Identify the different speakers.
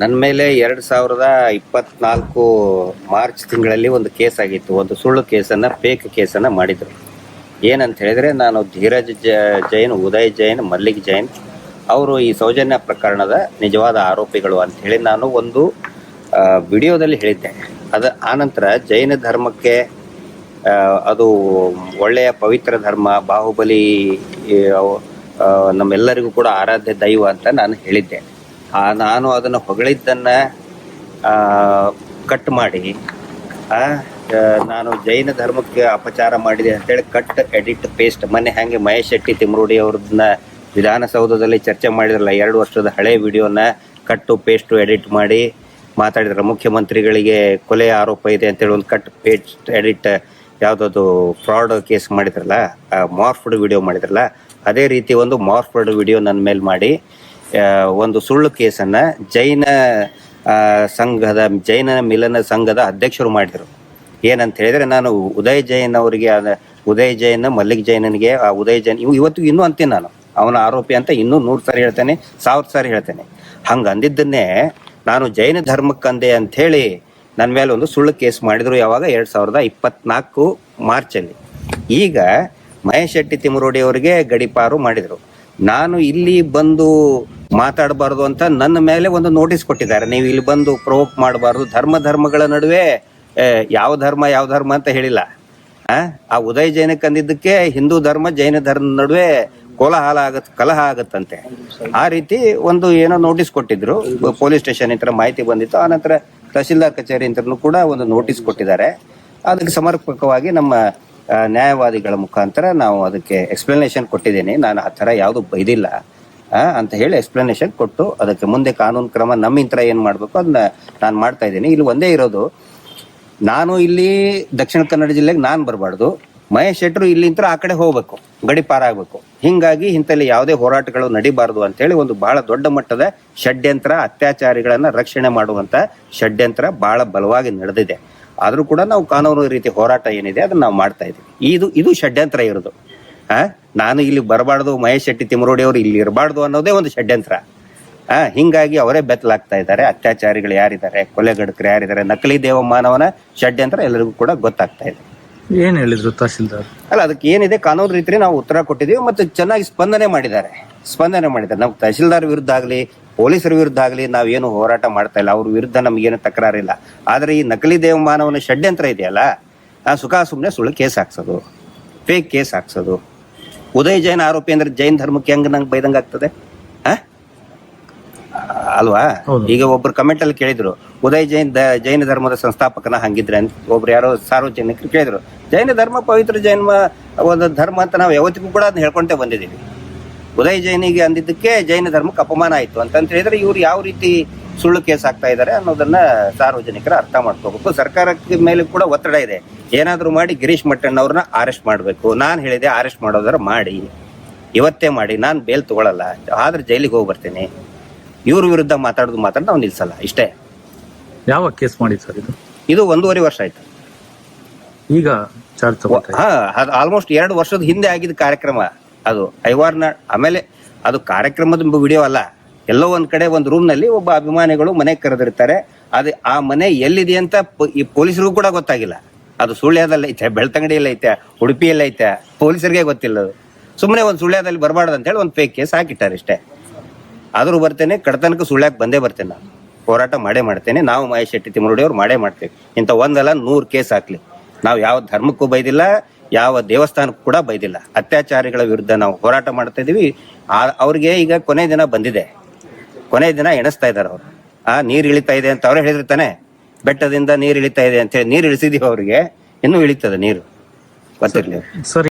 Speaker 1: ನನ್ನ ಮೇಲೆ ಎರಡು ಸಾವಿರದ ಇಪ್ಪತ್ನಾಲ್ಕು ಮಾರ್ಚ್ ತಿಂಗಳಲ್ಲಿ ಒಂದು ಕೇಸ್ ಆಗಿತ್ತು. ಒಂದು ಸುಳ್ಳು ಕೇಸನ್ನ ಫೇಕ್ ಕೇಸನ್ನ ಮಾಡಿದ್ರು. ಏನಂತ ಹೇಳಿದ್ರೆ, ನಾನು ಧೀರಜ್ ಜೈನ್, ಉದಯ್ ಜೈನ್, ಮಲ್ಲಿಕ್ ಜೈನ್ ಅವರು ಈ ಸೌಜನ್ಯ ಪ್ರಕರಣದ ನಿಜವಾದ ಆರೋಪಿಗಳು ಅಂತ ಹೇಳಿ ನಾನು ಒಂದು ವಿಡಿಯೋದಲ್ಲಿ ಹೇಳಿದ್ದೆ. ಅದು ಆನಂತರ ಜೈನ ಧರ್ಮಕ್ಕೆ ಅದು ಒಳ್ಳೆಯ ಪವಿತ್ರ ಧರ್ಮ, ಬಾಹುಬಲಿ ನಮ್ಮೆಲ್ಲರಿಗೂ ಕೂಡ ಆರಾಧ್ಯ ದೈವ ಅಂತ ನಾನು ಹೇಳಿದ್ದೆ. ಆ ನಾನು ಅದನ್ನು ಹೊಗಳಿದ್ದನ್ನ ಕಟ್ ಮಾಡಿ ಆ, ನಾನು ಜೈನ ಧರ್ಮಕ್ಕೆ ಅಪಚಾರ ಮಾಡಿದೆ ಅಂತೇಳಿ ಕಟ್ ಎಡಿಟ್ ಪೇಸ್ಟ್ ಮೊನ್ನೆ ಹಾಗೆ ಮಹೇಶ್ ಶೆಟ್ಟಿ ತಿಮ್ರೋಡಿ ಅವ್ರನ್ನ ವಿಧಾನಸೌಧದಲ್ಲಿ ಚರ್ಚೆ ಮಾಡಿದ್ರಲ್ಲ ಎರಡು ವರ್ಷದ ಹಳೆ ವಿಡಿಯೋನ ಕಟ್ಟು ಪೇಸ್ಟು ಎಡಿಟ್ ಮಾಡಿ ಮಾತಾಡಿದ್ರ. ಮುಖ್ಯಮಂತ್ರಿಗಳಿಗೆ ಕೊಲೆ ಆರೋಪ ಇದೆ ಅಂತೇಳಿ ಒಂದು ಕಟ್ ಪೇಸ್ಟ್ ಎಡಿಟ್ ಯಾವುದದು ಫ್ರಾಡ್ ಕೇಸ್ ಮಾಡಿದ್ರಲ್ಲ ಮಾರ್ಫ್ಡ್ ವಿಡಿಯೋ ಮಾಡಿದ್ರಲ್ಲ ಅದೇ ರೀತಿ ಒಂದು ಮಾರ್ಫ್ಡ್ ವಿಡಿಯೋ ನನ್ನ ಮೇಲೆ ಮಾಡಿ ಒಂದು ಸುಳ್ಳು ಕೇಸನ್ನ ಜೈನ ಸಂಘದ, ಜೈನ ಮಿಲನ ಸಂಘದ ಅಧ್ಯಕ್ಷರು ಮಾಡಿದರು. ಏನಂತ ಹೇಳಿದ್ರೆ ನಾನು ಉದಯ್ ಜೈನ್ ಅವರಿಗೆ ಉದಯ್ ಜೈನ್, ಮಲ್ಲಿಕ್ ಜೈನನಿಗೆ ಆ, ಉದಯ್ ಜೈನ್, ಇವ್ ಇವತ್ತು ಇನ್ನೂ ಅಂತೀನಿ ನಾನು. ಅವನ ಆರೋಪಿ ಅಂತ ಇನ್ನೂ ನೂರು ಸಾರಿ ಹೇಳ್ತೇನೆ, ಸಾವಿರ ಸಾರಿ ಹೇಳ್ತೇನೆ. ಹಂಗೆ ಅಂದಿದ್ದನ್ನೇ ನಾನು ಜೈನ ಧರ್ಮಕ್ಕಂದೆ ಹೇಳಿ ನನ್ನ ಮೇಲೆ ಒಂದು ಸುಳ್ಳು ಕೇಸ್ ಮಾಡಿದ್ರು ಯಾವಾಗ? ಎರಡ್ ಸಾವಿರದ ಇಪ್ಪತ್ನಾಲ್ಕು ಮಾರ್ಚಲ್ಲಿ. ಈಗ ಮಹೇಶ್ ಶೆಟ್ಟಿ ತಿಮರೋಡಿ ಅವರಿಗೆ ಗಡಿಪಾರು ಮಾಡಿದ್ರು. ನಾನು ಇಲ್ಲಿ ಬಂದು ಮಾತಾಡಬಾರ್ದು ಅಂತ ನನ್ನ ಮೇಲೆ ಒಂದು ನೋಟಿಸ್ ಕೊಟ್ಟಿದ್ದಾರೆ. ನೀವು ಇಲ್ಲಿ ಬಂದು ಪ್ರವೋಕ್ ಮಾಡಬಾರ್ದು. ಧರ್ಮ ಧರ್ಮಗಳ ನಡುವೆ ಯಾವ ಧರ್ಮ ಯಾವ ಧರ್ಮ ಅಂತ ಹೇಳಿಲ್ಲ. ಆ? ಉದಯ ಜೈನಕ್ಕೆ ಅಂದಿದ್ದಕ್ಕೆ ಹಿಂದೂ ಧರ್ಮ ಜೈನ ಧರ್ಮ ನಡುವೆ ಕೋಲಾಹಲ ಆಗತ್ ಕಲಹ ಆಗತ್ತಂತೆ. ಆ ರೀತಿ ಒಂದು ಏನೋ ನೋಟಿಸ್ ಕೊಟ್ಟಿದ್ರು. ಪೊಲೀಸ್ ಸ್ಟೇಷನ್ ಇಂತರ ಮಾಹಿತಿ ಬಂದಿತ್ತು. ಆನಂತರ ತಹಸೀಲ್ದಾರ್ ಕಚೇರಿ ಇಂತರನು ಕೂಡ ಒಂದು ನೋಟಿಸ್ ಕೊಟ್ಟಿದ್ದಾರೆ. ಅದಕ್ಕೆ ಸಮರ್ಪಕವಾಗಿ ನಮ್ಮ ಆ, ನ್ಯಾಯವಾದಿಗಳ ಮುಖಾಂತರ ನಾವು ಅದಕ್ಕೆ ಎಕ್ಸ್ಪ್ಲನೇಷನ್ ಕೊಟ್ಟಿದ್ದೀನಿ. ನಾನು ಆ ಥರ ಯಾವುದು ಬೈದಿಲ್ಲ. ಆ, ಅಂತ ಹೇಳಿ ಎಕ್ಸ್ಪ್ಲನೇಷನ್ ಕೊಟ್ಟು ಅದಕ್ಕೆ ಮುಂದೆ ಕಾನೂನು ಕ್ರಮ ನಮ್ಮಿಂತ್ರ ಏನು ಮಾಡಬೇಕು ಅದನ್ನ ನಾನು ಮಾಡ್ತಾ ಇದ್ದೀನಿ. ಇಲ್ಲಿ ಒಂದೇ ಇರೋದು, ನಾನು ಇಲ್ಲಿ ದಕ್ಷಿಣ ಕನ್ನಡ ಜಿಲ್ಲೆಗೆ ನಾನು ಬರಬಾರ್ದು. ಮಹೇಶ್ ಶೆಟ್ರು ಇಲ್ಲಿಂದ ಆ ಕಡೆ ಹೋಗ್ಬೇಕು, ಗಡಿ ಪಾರಾಗಬೇಕು ಹಿಂಗಾಗಿ ಇಂಥಲ್ಲಿ ಯಾವುದೇ ಹೋರಾಟಗಳು ನಡಿಬಾರದು ಅಂತ ಹೇಳಿ ಒಂದು ಬಹಳ ದೊಡ್ಡ ಮಟ್ಟದ ಷಡ್ಯಂತ್ರ ಅತ್ಯಾಚಾರಿಗಳನ್ನ ರಕ್ಷಣೆ ಮಾಡುವಂತ ಷಡ್ಯಂತ್ರ ಬಹಳ ಬಲವಾಗಿ ನಡೆದಿದೆ. ಆದರೂ ಕೂಡ ನಾವು ಕಾನೂನು ರೀತಿ ಹೋರಾಟ ಏನಿದೆ ಅದನ್ನ ನಾವು ಮಾಡ್ತಾ ಇದ್ದೀವಿ. ಇದು ಇದು ಷಡ್ಯಂತ್ರ ಇರೋದು. ಆ? ನಾನು ಇಲ್ಲಿ ಬರಬಾರ್ದು ಮಹೇಶ್ ಶೆಟ್ಟಿ ತಿಮರೋಡಿ ಅವರು ಇಲ್ಲಿ ಇರಬಾರ್ದು ಅನ್ನೋದೇ ಒಂದು ಷಡ್ಯಂತ್ರ. ಆ ಹಿಂಗಾಗಿ ಅವರೇ ಬೆತ್ತಲಾಗ್ತಾ ಇದ್ದಾರೆ. ಅತ್ಯಾಚಾರಿಗಳು ಯಾರಿದ್ದಾರೆ ಕೊಲೆಗಡಕರು ಯಾರಿದ್ದಾರೆ ನಕಲಿ ದೇವ ಮಾನವನ ಷಡ್ಯಂತ್ರ ಎಲ್ಲರಿಗೂ ಕೂಡ ಗೊತ್ತಾಗ್ತಾ ಇದೆ.
Speaker 2: ಏನ್ ಹೇಳಿದ್ರು ತಹಸೀಲ್ದಾರ್?
Speaker 1: ಅಲ್ಲ ಅದಕ್ಕೆ ಏನಿದೆ? ಕಾನೂನು ರೀತಿ ನಾವು ಉತ್ತರ ಕೊಟ್ಟಿದ್ದೀವಿ ಮತ್ತೆ ಚೆನ್ನಾಗಿ ಸ್ಪಂದನೆ ಮಾಡಿದ್ದಾರೆ. ಸ್ಪಂದನೆ ಮಾಡಿದ್ದಾರೆ. ನಾವು ತಹಸೀಲ್ದಾರ್ ವಿರುದ್ಧ ಆಗಲಿ ಪೊಲೀಸರ ವಿರುದ್ಧ ಆಗಲಿ ನಾವೇನು ಹೋರಾಟ ಮಾಡ್ತಾ ಇಲ್ಲ. ಅವ್ರ ವಿರುದ್ಧ ನಮಗೇನು ತಕರಾರಿಲ್ಲ ಆದರೆ ಈ ನಕಲಿ ದೇವ ಮಾನವನ ಷಡ್ಯಂತ್ರ ಇದೆಯಲ್ಲ ಆ ಸುಖ ಸುಮ್ಮನೆ ಸುಳ್ಳು ಕೇಸ್ ಹಾಕ್ಸೋದು ಫೇಕ್ ಕೇಸ್ ಹಾಕ್ಸೋದು. ಉದಯ್ ಜೈನ್ ಆರೋಪಿ ಅಂದ್ರೆ ಜೈನ್ ಧರ್ಮಕ್ಕೆ ಹೆಂಗ್ ನಂಗೆ ಬೈದಂಗ ಆಗ್ತದೆ? ಆ? ಅಲ್ವಾ? ಈಗ ಒಬ್ರು ಕಮೆಂಟ್ ಅಲ್ಲಿ ಕೇಳಿದ್ರು ಉದಯ್ ಜೈನ್ ಜೈನ ಧರ್ಮದ ಸಂಸ್ಥಾಪಕನ ಹಂಗಿದ್ರೆ ಅಂತ ಒಬ್ರು ಯಾರೋ ಸಾರ್ವಜನಿಕರು ಕೇಳಿದ್ರು. ಜೈನ ಧರ್ಮ ಪವಿತ್ರ ಜೈನ ಒಂದು ಧರ್ಮ ಅಂತ ನಾವು ಯಾವತ್ತಿಗೂ ಕೂಡ ಅದನ್ನ ಹೇಳ್ಕೊಂಡೇ ಬಂದಿದ್ದೀವಿ. ಉದಯ್ ಜೈನಿಗೆ ಅಂದಿದ್ದಕ್ಕೆ ಜೈನ ಧರ್ಮಕ್ಕೆ ಅಪಮಾನ ಆಯ್ತು ಅಂತಂತ ಹೇಳಿದ್ರೆ ಇವ್ರು ಯಾವ ರೀತಿ ಸುಳ್ಳು ಕೇಸ್ ಆಗ್ತಾ ಇದ್ದಾರೆ ಅನ್ನೋದನ್ನ ಸಾರ್ವಜನಿಕರು ಅರ್ಥ ಮಾಡ್ಕೋಬೇಕು. ಸರ್ಕಾರಕ್ಕೆ ಮೇಲೆ ಕೂಡ ಒತ್ತಡ ಇದೆ. ಏನಾದರೂ ಮಾಡಿ ಗಿರೀಶ್ ಮಟ್ಟಣ್ಣವ್ರನ್ನ ಅರೆಸ್ಟ್ ಮಾಡಬೇಕು. ನಾನು ಹೇಳಿದೆ ಅರೆಸ್ಟ್ ಮಾಡೋದಾರ ಮಾಡಿ. ಇವತ್ತೇ ಮಾಡಿ. ನಾನು ಬೇಲ್ ತಗೊಳ್ಳಲ್ಲ ಆದ್ರೆ ಜೈಲಿಗೆ ಹೋಗಿ ಬರ್ತೀನಿ. ಇವ್ರ ವಿರುದ್ಧ ಮಾತಾಡೋದು ಮಾತ್ರ ನಾವು ನಿಲ್ಸಲ್ಲ. ಇಷ್ಟೇ.
Speaker 2: ಯಾವ ಕೇಸ್ ಮಾಡಿ ಸರ್ ಇದು?
Speaker 1: ಇದು ಒಂದೂವರೆ ವರ್ಷ ಆಯ್ತು.
Speaker 2: ಈಗ ಚಾರ್ಜ್
Speaker 1: ಹಾ ಆಲ್ಮೋಸ್ಟ್ ಎರಡು ವರ್ಷದ ಹಿಂದೆ ಆಗಿದ್ದ ಕಾರ್ಯಕ್ರಮ ಅದು. ಐವಾರ್ನ ಆಮೇಲೆ ಅದು ಕಾರ್ಯಕ್ರಮದ ವಿಡಿಯೋ ಅಲ್ಲ. ಎಲ್ಲೋ ಒಂದ್ ಕಡೆ ಒಂದು ರೂಮ್ನಲ್ಲಿ ಒಬ್ಬ ಅಭಿಮಾನಿಗಳು ಮನೆ ಕರೆದಿರ್ತಾರೆ. ಅದು ಆ ಮನೆ ಎಲ್ಲಿದೆ ಅಂತ ಈ ಪೊಲೀಸರಿಗೂ ಕೂಡ ಗೊತ್ತಾಗಿಲ್ಲ. ಅದು ಸುಳ್ಯದಲ್ಲಿ ಐತೆ, ಬೆಳ್ತಂಗಡಿಯಲ್ಲಿ ಐತೆ, ಉಡುಪಿಯಲ್ಲಿ ಐತೆ, ಪೊಲೀಸರಿಗೆ ಗೊತ್ತಿಲ್ಲ ಅದು. ಸುಮ್ಮನೆ ಒಂದು ಸುಳ್ಯದಲ್ಲಿ ಬರಬಾರ್ದು ಅಂತ ಹೇಳಿ ಒಂದು ಫೇಕ್ ಕೇಸ್ ಹಾಕಿಟ್ಟಾರೆ ಇಷ್ಟೇ. ಆದರೂ ಬರ್ತೇನೆ, ಕಡತನಕ್ಕೆ ಸುಳ್ಯಾಕ್ ಬಂದೇ ಬರ್ತೇನೆ ನಾನು. ಹೋರಾಟ ಮಾಡೇ ಮಾಡ್ತೇನೆ, ನಾವು ಮಹೇಶ್ ಶೆಟ್ಟಿ ತಿಮ್ಮರುಡಿ ಅವ್ರು ಮಾಡೇ ಮಾಡ್ತೇವೆ. ಇಂಥ ಒಂದಲ್ಲ ನೂರು ಕೇಸ್ ಹಾಕ್ಲಿ. ನಾವು ಯಾವ ಧರ್ಮಕ್ಕೂ ಬೈದಿಲ್ಲ, ಯಾವ ದೇವಸ್ಥಾನಕ್ಕೂ ಕೂಡ ಬೈದಿಲ್ಲ. ಅತ್ಯಾಚಾರಿಗಳ ವಿರುದ್ಧ ನಾವು ಹೋರಾಟ ಮಾಡ್ತಾ ಇದೀವಿ. ಅವ್ರಿಗೆ ಈಗ ಕೊನೆ ದಿನ ಬಂದಿದೆ. ಕೊನೆ ದಿನ ಎಣಿಸ್ತಾ ಇದ್ದಾರೆ ಅವರು. ಆ ನೀರು ಇಳಿತಾ ಇದೆ ಅಂತ ಅವರೇ ಹೇಳಿದ್ರು ತಾನೆ? ಬೆಟ್ಟದಿಂದ ನೀರು ಇಳಿತಾ ಇದೆ ಅಂತ ಹೇಳಿ ನೀರು ಇಳಿಸಿದೀವಿ ಅವ್ರಿಗೆ. ಇನ್ನೂ ಇಳಿತದೆ ನೀರು. ಗೊತ್ತಿರ್ಲಿ
Speaker 2: ಸರ್